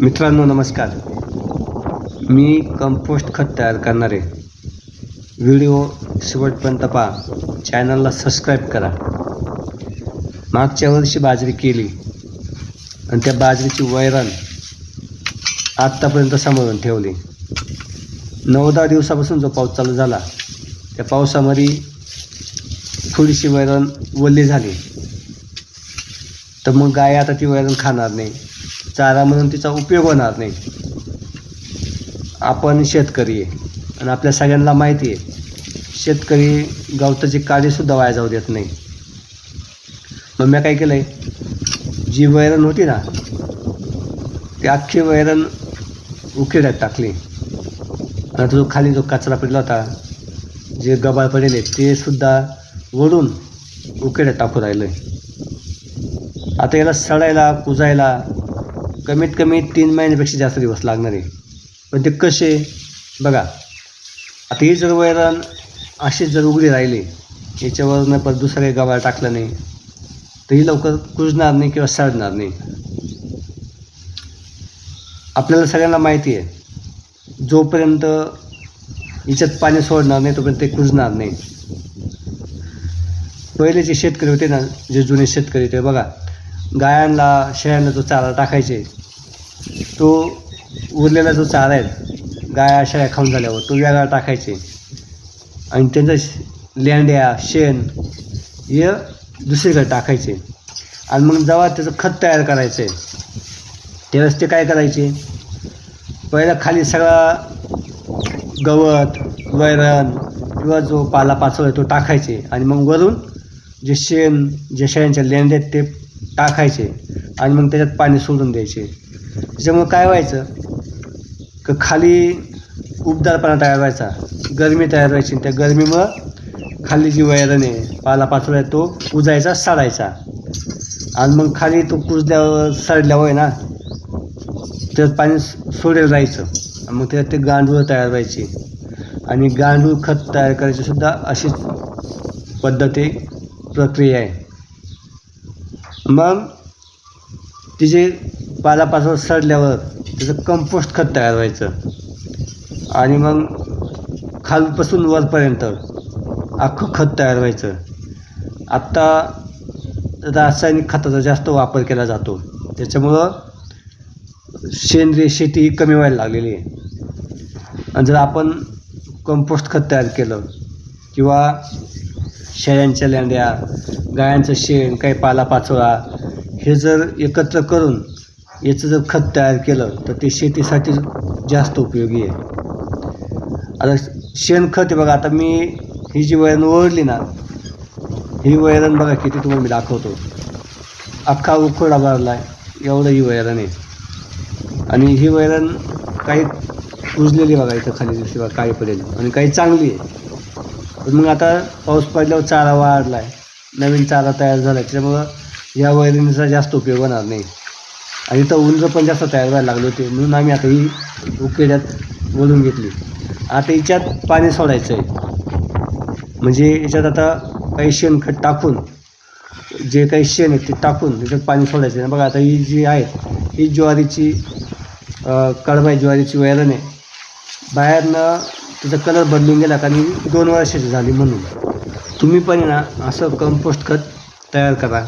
मित्रांनो नमस्कार. मी कंपोस्ट खत तयार करणारे व्हिडिओ शेवटपर्यंत पहा. चॅनलला सबस्क्राईब करा. मागच्या वर्षी बाजरी केली आणि त्या बाजरीची वैरण आत्तापर्यंत सांभाळून ठेवली. नऊ दहा दिवसापासून जो पाऊस चालू झाला त्या पावसामध्ये थोडीशी वैरण वल्ली झाली. तर मग गाय आता ती वैरण खाणार नाही. चारा म्हणून तिचा उपयोग होणार नाही. आपण शेतकरी आहे आणि आपल्या सगळ्यांना माहिती आहे शेतकरी गवताची काळीसुद्धा वाया जाऊ देत नाही. मग मी काय केलं आहे जी वैरण होती ना ती अख्खी वैरण उकिड्यात टाकली. आणि तो खाली जो कचरा पडला होता जे गबाळ पडलेले ते सुद्धा वरून उकिड्यात टाकू राहिलं आहे आता याला सडायला कुजायला कमीत कमी तीन महिन्यापेक्षा जास्त दिवस लागणार आहे. पण ते कसे? बघा आता ही जर वैरण अशीच जर उघडी राहिली याच्यावरनं परत दुसरं काही गबाळ टाकलं नाही तर ही लवकर कुजणार नाही किंवा सडणार नाही. आपल्याला सगळ्यांना माहिती आहे जोपर्यंत हिच्यात पाणी सोडणार नाही तोपर्यंत ते कुजणार नाही. पहिले जे शेतकरी होते ना जे जुने शेतकरी होते बघा गायांना शेळ्यांना जो चारा टाकायचे तो उरलेला जो चारा आहे गाय शेळ्या खाऊन झाल्यावर तो वेगळा टाकायचे. आणि त्यांचं लेंड्या शेण हे दुसरीकडे टाकायचे. आणि मग जेव्हा त्याचं खत तयार करायचं आहे त्यावेळेस ते काय करायचे? पहिला खाली सगळा गवत वैरण किंवा जो पाला पाचोळा आहे तो टाकायचे. आणि मग वरून जे शेण जे शेळ्यांच्या लेंड्या आहेत ते टाकायचे. आणि मग त्याच्यात पाणी सोडून द्यायचे. त्याच्यामुळं काय व्हायचं? क खाली उबदारपणा तयार व्हायचा. गरमी तयार व्हायची. आणि त्या गरमीमुळं खाली जी वैरण आहे पाला पाचोळा तो कुजायचा सडायचा. आणि मग खाली तो कुजल्यावर सडल्यावर आहे ना त्यात पाणी सोडेल राहायचं. मग त्यात ते गांडूळ तयार व्हायची. आणि गांडूळ खत तयार करायची सुद्धा अशीच पद्धत एक प्रक्रिया आहे. मग तिचे पालापाचोळा सडल्यावर त्याचं कंपोस्ट खत तयार व्हायचं. आणि मग खालपासून वरपर्यंत अख्खं खत तयार व्हायचं. आत्ता रासायनिक खताचा जास्त वापर केला जातो. त्याच्यामुळं सेंद्रिय शेती ही कमी व्हायला लागलेली आहे. आणि जर आपण कंपोस्ट खत तयार केलं किंवा शेळ्यांच्या लेंड्या गायांचं शेण काही पालापाचोळा हे जर एकत्र करून याचं जर खत तयार केलं तर ते शेतीसाठी जास्त उपयोगी आहे. आता शेणखत आहे बघा आता मी ही जी वैरण ओढली ना ही वैरण बघा किती तुम्हाला मी दाखवतो. अख्खा उखोडा भरला आहे एवढं ही वैरण आहे. आणि ही वैरण काही कुजलेली बघा इथं खाली दिसली बघा काही पडेल. आणि काही चांगली आहे. मग आता पाऊस पडल्यावर चारा वाढला आहे नवीन चारा तयार झाला आहे त्याच्यामुळं या वैरणीचा जास्त उपयोग होणार नाही. आणि इथं उंच पण जास्त तयार व्हायला लागले होते. म्हणून आम्ही आता ही उकेड्यात वळून घेतली. आता हिच्यात पाणी सोडायचं आहे म्हणजे याच्यात आता काही शेणखत टाकून जे काही शेण आहे ते टाकून त्याच्यात पाणी सोडायचं आहे बघा आता ही जी आहे ही ज्वारीची अ, आहे ज्वारीची वैरण आहे. बाहेरनं त्याचा कलर बदलून गेला कारण ही दोन वर्षाची झाली म्हणून. तुम्ही पण ना असं कंपोस्ट खत तयार करा.